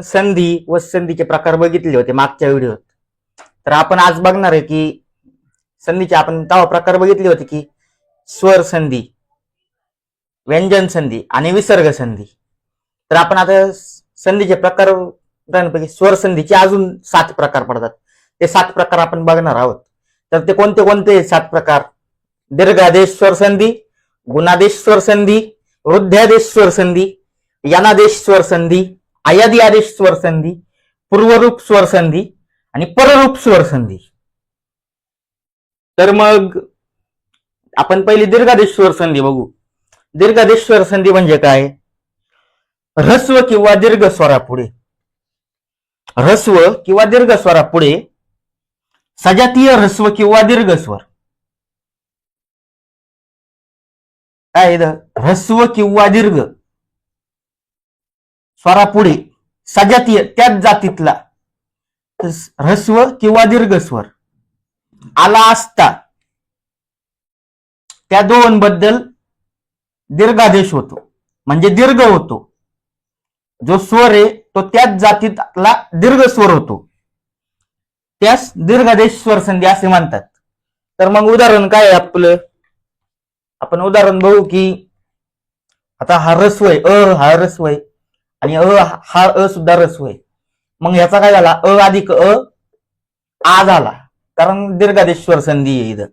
संधी व संधीचे प्रकार बघितले होते मागच्या व्हिडिओत. तर आपण आज बघणार आहे की संधीचे आपण तेव्हा प्रकार बघितले होते की स्वर संधी व्यंजन संधी आणि विसर्ग संधी. तर आपण आता संधीचे प्रकार उदाहरणापैकी स्वर संधीचे अजून सात प्रकार पडतात. ते सात प्रकार आपण बघणार आहोत. तर ते कोणते कोणते सात प्रकार? दीर्घादेश स्वर संधी गुणादेश स्वर संधी वृद्धादेश स्वर संधी यानादेश स्वर संधी आयादी आदेश स्वर संधी पूर्वरूप स्वर संधी आणि पररूप स्वर संधी. तर मग आपण पहिली दीर्घादेश स्वर संधी बघू. दीर्घादेश स्वर संधी म्हणजे काय? ह्रस्व किंवा दीर्घ स्वरापुढे. ह्रस्व किंवा दीर्घ स्वरापुढे सजातीय ह्रस्व किंवा दीर्घ स्वर. काय ह्रस्व किंवा दीर्घ. स्वरापुढे सजातीय त्याच जातीतला. ह्रस्व किंवा दीर्घ स्वर आला असता. त्या दोन बद्दल दीर्घादेश होतो. म्हणजे दीर्घ होतो. जो स्वर आहे तो त्याच जातीतला दीर्घ स्वर होतो. त्यास दीर्घादेश स्वर संधी असे म्हणतात. तर मग उदाहरण काय आहे आपलं? आपण उदाहरण बघू की आता हा रस्व आहे अ हा रस्व आहे. आणि अ हा अ सुद्धा रस्व आहे मग याचा काय झाला? अ अधिक अ आ झाला. कारण दीर्घादेश्वर संधी आहे इथं.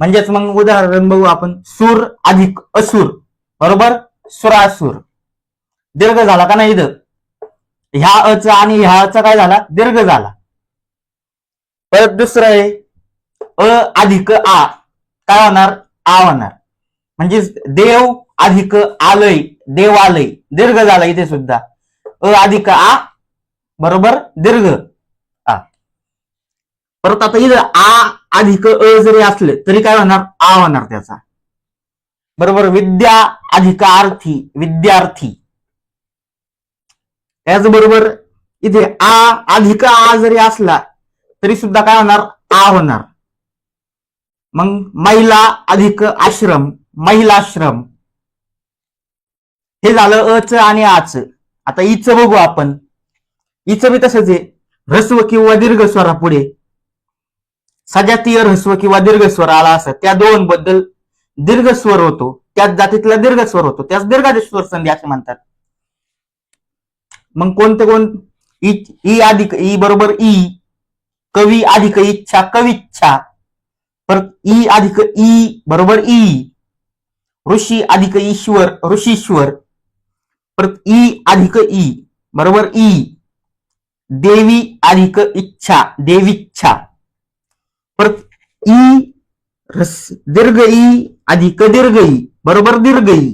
म्हणजेच मग उदाहरण बघू आपण. सूर अधिक असुर. बरोबर? सुरासुर. दीर्घ झाला का नाही इथं? ह्या अचा आणि ह्या अचा काय झाला? दीर्घ झाला. परत दुसरं आहे. अ अधिक आ. काय होणार? आ होणार. म्हणजेच देव अधिक आलय. देवालय. दीर्घ झाला इथे सुद्धा. अ अधिक आ बरोबर? दीर्घ. आ. परत आता इथं आ अधिक अ जरी असले तरी काय होणार? आ होणार त्याचा. बरोबर? विद्या अधिकार्थी विद्यार्थी. त्याचबरोबर इथे आ अधिक आ जरी असला तरी सुद्धा काय होणार? आ होणार. मग महिला अधिक आश्रम महिलाश्रम. हे झालं अच आणि आच आता इच बघू आपण. इच बी तसंच आहे. ह्रस्व किंवा दीर्घ स्वरा पुढे. सजातीय ह्रस्व किंवा दीर्घ स्वर आला असं. त्या दोन बद्दल दीर्घ स्वर होतो. त्याच जातीतला दीर्घ स्वर होतो. त्याच दीर्घादेश स्वर संधी असे म्हणतात. मग कोणते कोण? इ ई अधिक ई बरोबर ई कवी अधिक इच्छा कविच्छा. परत ई अधिक ई बरोबर ई ऋषी अधिक ईश्वर ऋषीश्वर. परत ई अधिक ई बरोबर ई. देवी अधिक इच्छा देवीच्छा. परत ई रस दीर्घ ई अधिक दीर्घ ई बरोबर दीर्घ ई.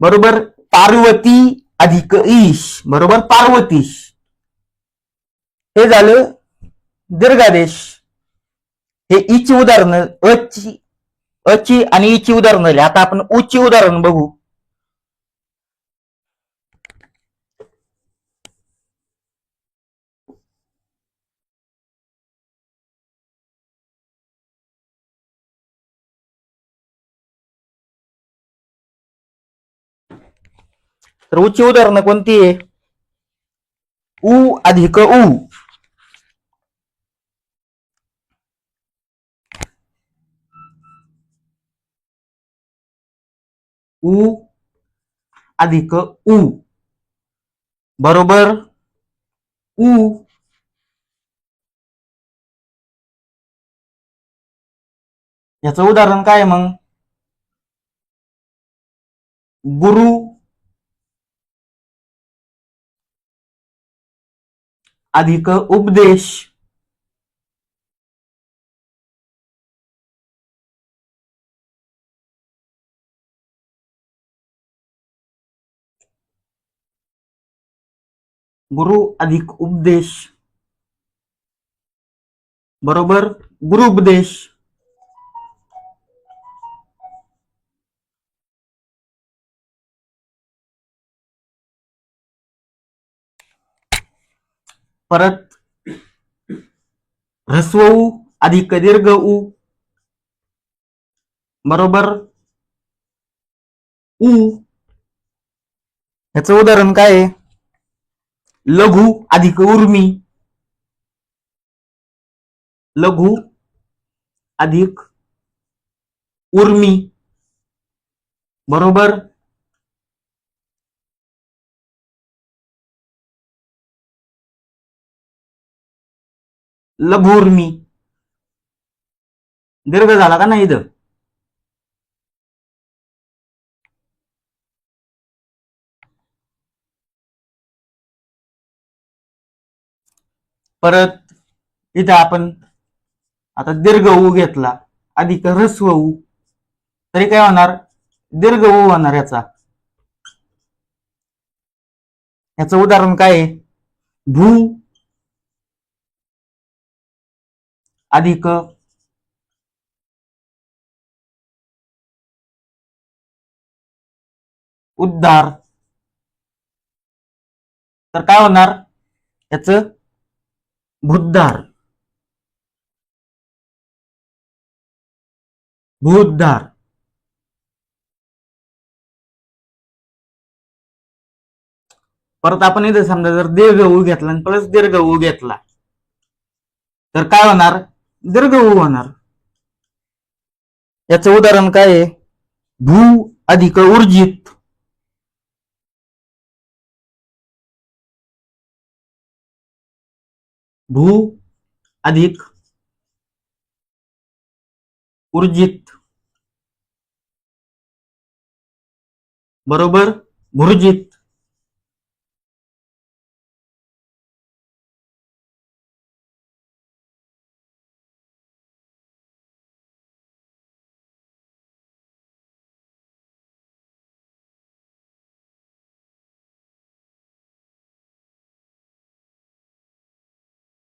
बरोबर पार्वती अधिक ईश बरोबर पार्वतीश. हे झालं दीर्घादेश. हे ईची उदाहरणं अची अची आणि ईची उदाहरणं झाली आता आपण उची उदाहरण बघू. तर उची उदाहरणं कोणती आहे उ अधिक उ उ अधिक उ बरोबर उ याचं उदाहरण काय आहे मग गुरु अधिक उपदेश. गुरु अधिक उपदेश. बरोबर? गुरु परत ह्रस्व उ अधिक दीर्घ उ बरोबर उ याचं उदाहरण काय आहे? लघु अधिक उर्मी. लघु अधिक उर्मी. बरोबर? लघु उर्मी दीर्घ झाला का नाही इथं? परत इथं आपण आता दीर्घ ऊ घेतला अधिक ह्रस्व ऊ. तरी काय होणार? दीर्घ ऊ होणार याचा. याचं उदाहरण काय आहे? भू अधिक उद्धार. तर काय होणार? याच भूद्धार भूद्धार परत आपण इथे समजा जर दीर्घ ऊ घेतला आणि प्लस दीर्घ ऊ घेतला तर काय होणार? दीर्घ ऊ होणार. याचं उदाहरण काय आहे? भू अधिक ऊर्जित. भू अधिक ऊर्जित. बरोबर? भुर्जित.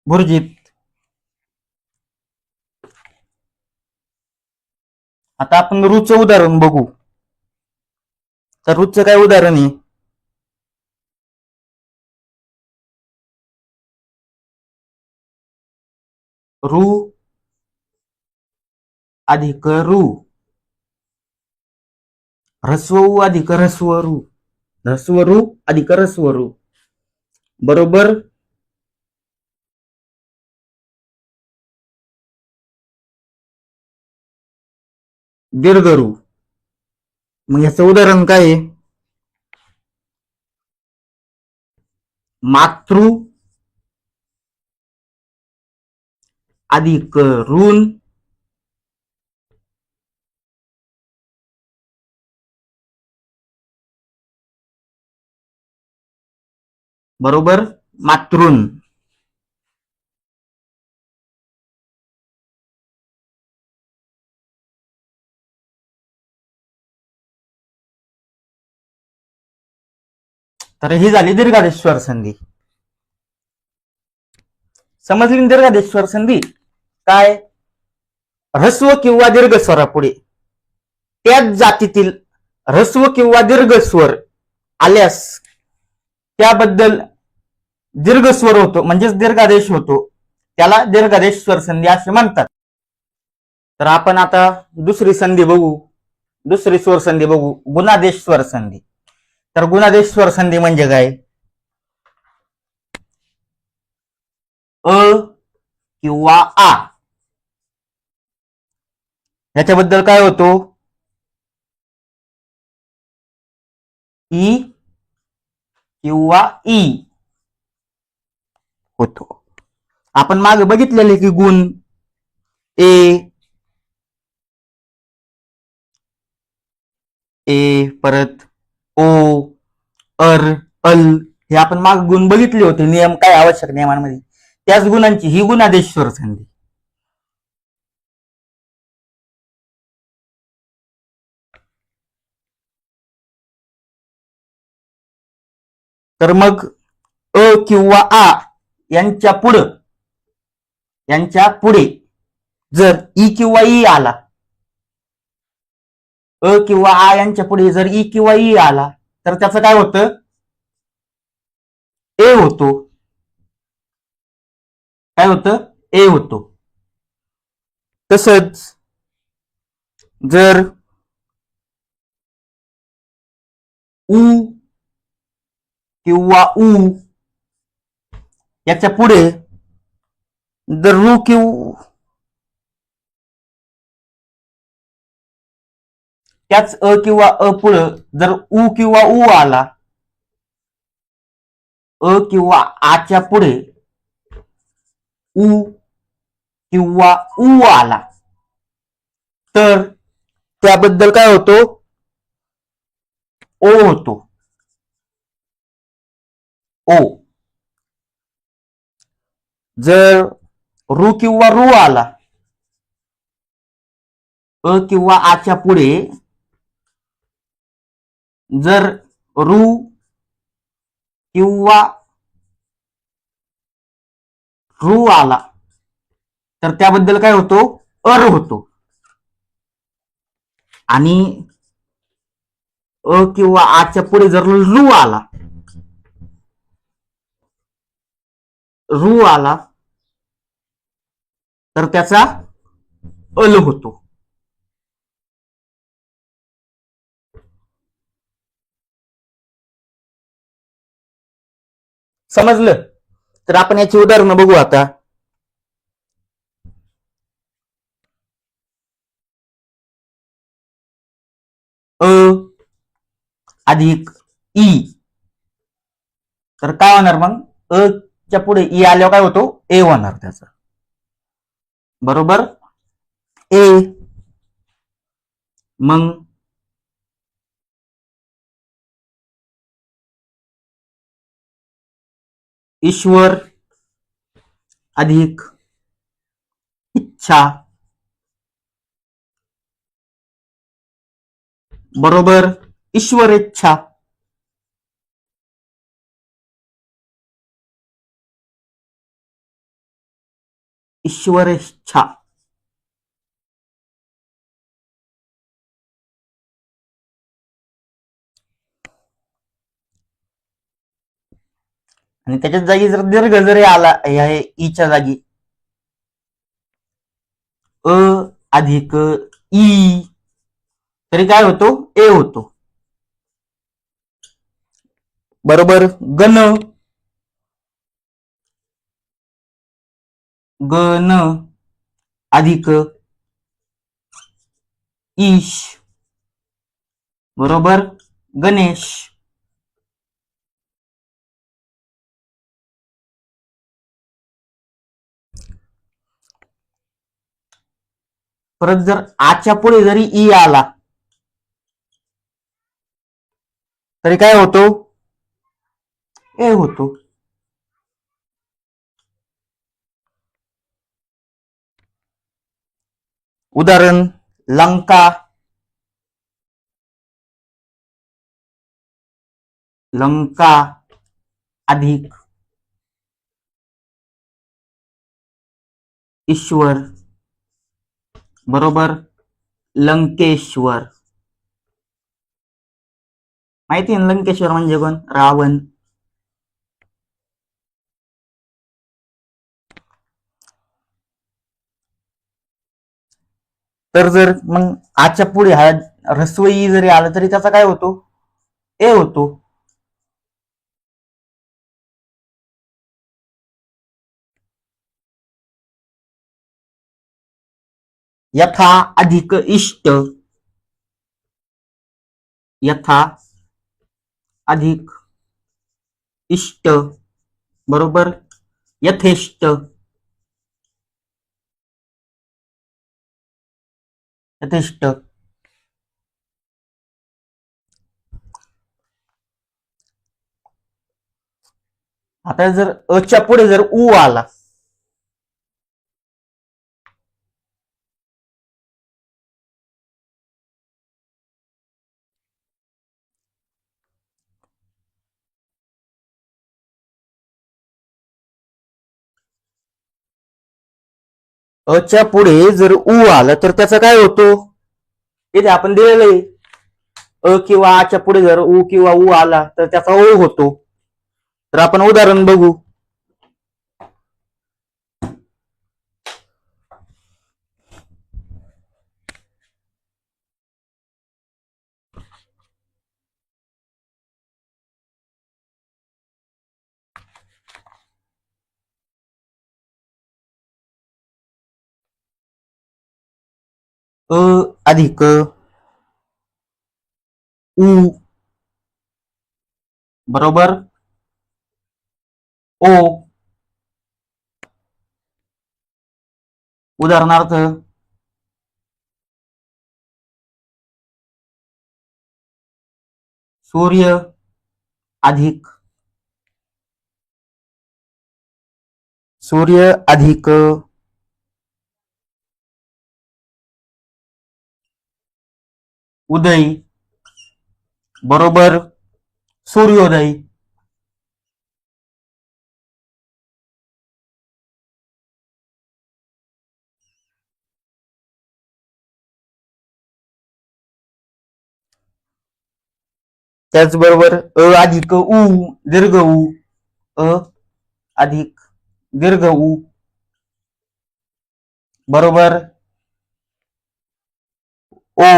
भुर्जित आता आपण रूचं उदाहरण बघू तर रूचं काय उदाहरण आहे रू अधिक रू ह्रस्व ऊ अधिक ह्रस्व रू ह्रस्व रू अधिक ह्रस्व रू बरोबर दीर्घ रू मग याचं उदाहरण काय आहे? मातृ अधिक ऋण बरोबर मातृण तर ही झाली दीर्घादेश्वर संधी. समजली दीर्घादेश्वर संधी? काय? ह्रस्व किंवा दीर्घ स्वरापुढे त्याच जातीतील ह्रस्व किंवा दीर्घ स्वर आल्यास त्याबद्दल दीर्घ स्वर होतो म्हणजेच दीर्घादेश होतो. त्याला दीर्घादेश स्वर संधी असे म्हणतात. तर आपण आता दुसरी संधी बघू. दुसरी स्वर संधी बघू. गुणादेश स्वर संधी. तर गुणादेश स्वर संधी म्हणजे काय? अ किंवा आ. याच्याबद्दल काय होतो? ई किंवा ई होतो. आपण मागे बघितलेले की गुण ए ए परत ओ अर अल हे आपण माग गुण बघितले होते. नियम काय आवश्यक नियमांमध्ये? त्याच गुणांची ही गुणादेश्वर संधी. तर मग अ किंवा आ यांच्या पुढं यांच्या पुढे जर ई किंवा ई आला अ किंवा आ यांच्या पुढे जर ई किंवा ई आला तर त्याचं काय होतं? ए होतो. काय होतं? ए होतो. तसंच जर उ किंवा उ याच्यापुढे जर रू किंवा त्याच अ किंवा अ पुढ जर उ किंवा उ आला अ किंवा आच्या पुढे उ किंवा उ आला तर त्याबद्दल काय होतो? ओ होतो. ओ. जर रू किंवा रू आला अ किंवा आच्या पुढे जर रू किंवा रू आला तर त्याबद्दल काय होतो? अर होतो. आणि अ किंवा आच्या पुढे जर रू आला रू आला तर त्याचा अल होतो. समजलं? तर आपण याची उदाहरणं बघू आता. अ अधिक ई. तर काय होणार मग? अ च्या पुढे ई आल्यावर काय होतो? ए होणार त्याचा. बरोबर? ए. मग ईश्वर अधिक इच्छा. बरोबर? ईश्वर इच्छा. ईश्वर इच्छा. आणि त्याच्या जागी जर दीर्घ जरी आला या ईच्या जागी. अ अधिक ई. तरी काय होतो? ए होतो. बरोबर? गण. गण अधिक ईश. बरोबर? गणेश. परत जर आच्या पुढे जरी ई आला तरी काय होतो? ए होतो. उदाहरण लंका. लंका अधिक ईश्वर बरोबर? लंकेश्वर. माहिती आहे ना लंकेश्वर म्हणजे कोण? रावण. तर जर मग आजच्या पुढे हा रस्वई जरी आला तरी त्याचा काय होतो? ए होतो. यथा अधिक इष्ट। यथा अधिक इष्ट बरोबर? यथेष्ट। यथेष्ट। आता जर अच्या पुढे जर ऊ आला अच्या पुढे जर उ आलं तर त्याचा काय होतो? इथे आपण दिलेलं आहे. अ किंवा आच्या पुढे जर उ किंवा उ आला तर त्याचा ओ होतो. तर आपण उदाहरण बघू. अ अधिक. उ. बरोबर? ओ. उदाहरणार्थ सूर्य अधिक. सूर्य अधिक. उदय बरोबर सूर्योदय. त्याचबरोबर अ अधिक उ दीर्घ उ अ अधिक दीर्घ उ. बरोबर? ओ.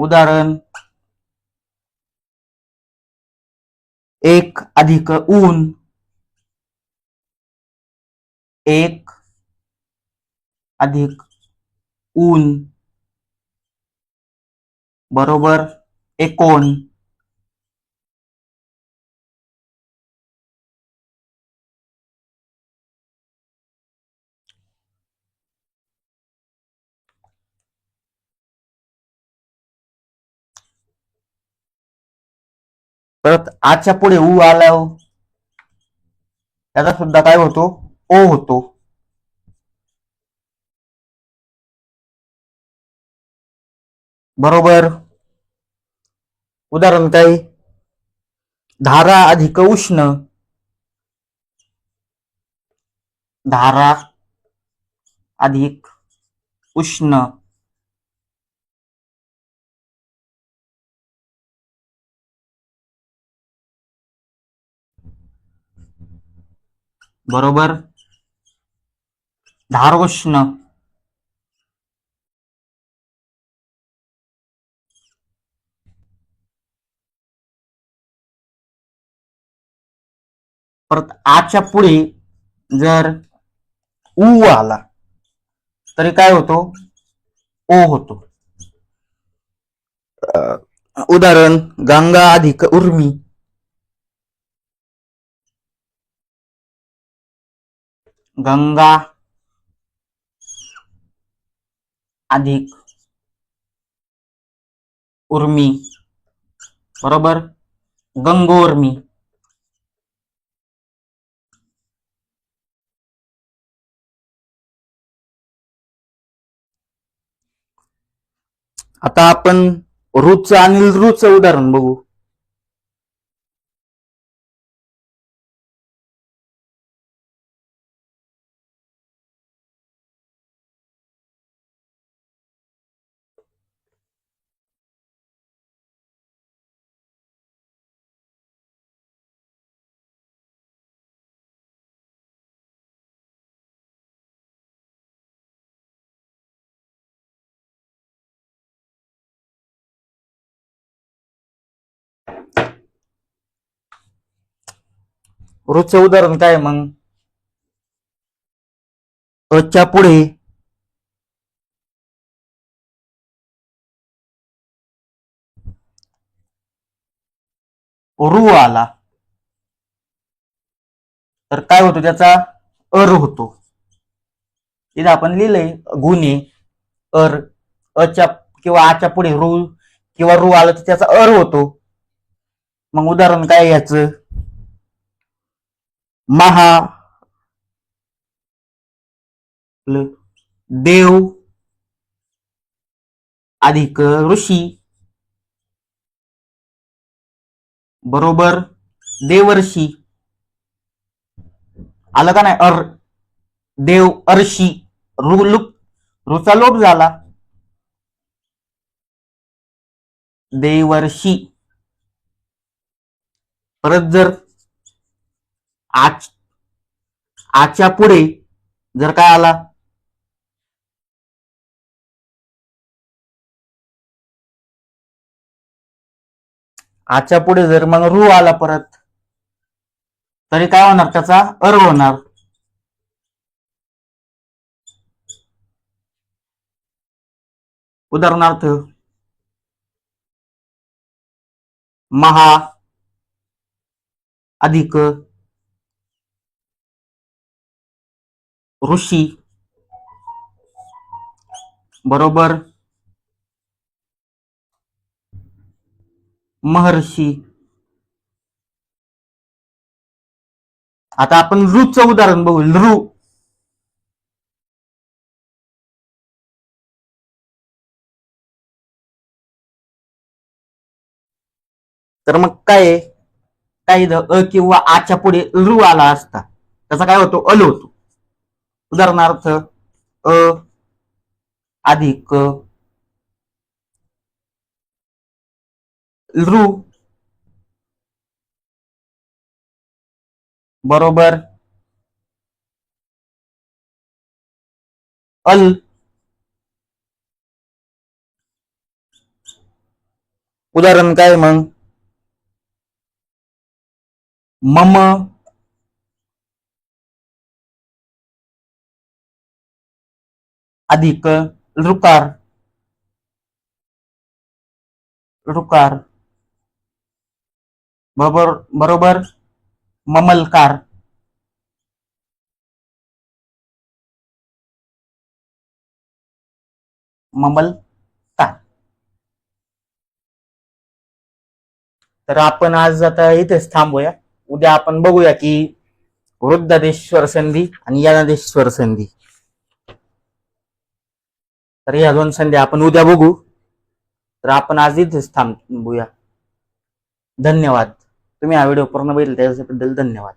उदाहरण. एक अधिक ऊन. एक अधिक ऊन. बरोबर एकोण. परत आजच्या पुढे उ आल्यावर हो. त्याचा सुद्धा काय होतो? ओ होतो. बरोबर. उदाहरण काय? धारा अधिक उष्ण. धारा अधिक उष्ण. बरोबर? धारोष्ण परत आच्या पुढे जर ऊ आला तरी काय होतो? ओ होतो. अं, उदाहरण गंगा अधिक उर्मी. गंगा अधिक उर्मी बरोबर? गंगोर्मी. आता आपण रुच आणि ऋचं उदाहरण बघू. रोजचं उदाहरण काय मग? अच्या पुढे रु आला. तर काय होतो त्याचा? अर होतो. इथं आपण लिहिलंय गुन्हे अर अच्या किंवा आच्या पुढे रु किंवा रु आलं तर त्याचा अर होतो. मग उदाहरण काय याचं? महा देव अधिक ऋषी बरोबर देवर्षी आलं का नाही? अर देव अर्षी रुलुप रुचा लोप झाला. देवर्षी. परत जर आज आजच्या पुढे जर काय आला आजच्या पुढे जर मग रू आला परत तरी काय होणार? त्याचा अर होणार. उदाहरणार्थ महा अधिक ऋषी. बरोबर. महर्षी. आता आपण ऋचं उदाहरण बघू ऋ. तर मग काय काही अ किंवा आच्या पुढे ऋ आला असता. त्याचा काय होतो? अल होतो. उदाहरणार्थ अ अधिक ऋ बरोबर अल उदाहरण काय मग मम अधिक ऋकार ऋकार बरोबर बरोबर? ममलकार. ममलकार. तर आपण आज आता इथेच थांबूया. उद्या आपण बघूया की वृद्धादेश्वर संधी आणि यानादेश्वर संधी. तर ह्या दोन संध्या आपण उद्या बघू. तर आपण आज इथेच थांबूया. धन्यवाद. तुम्ही हा व्हिडिओ पूर्ण बघितला त्याच्याबद्दल धन्यवाद.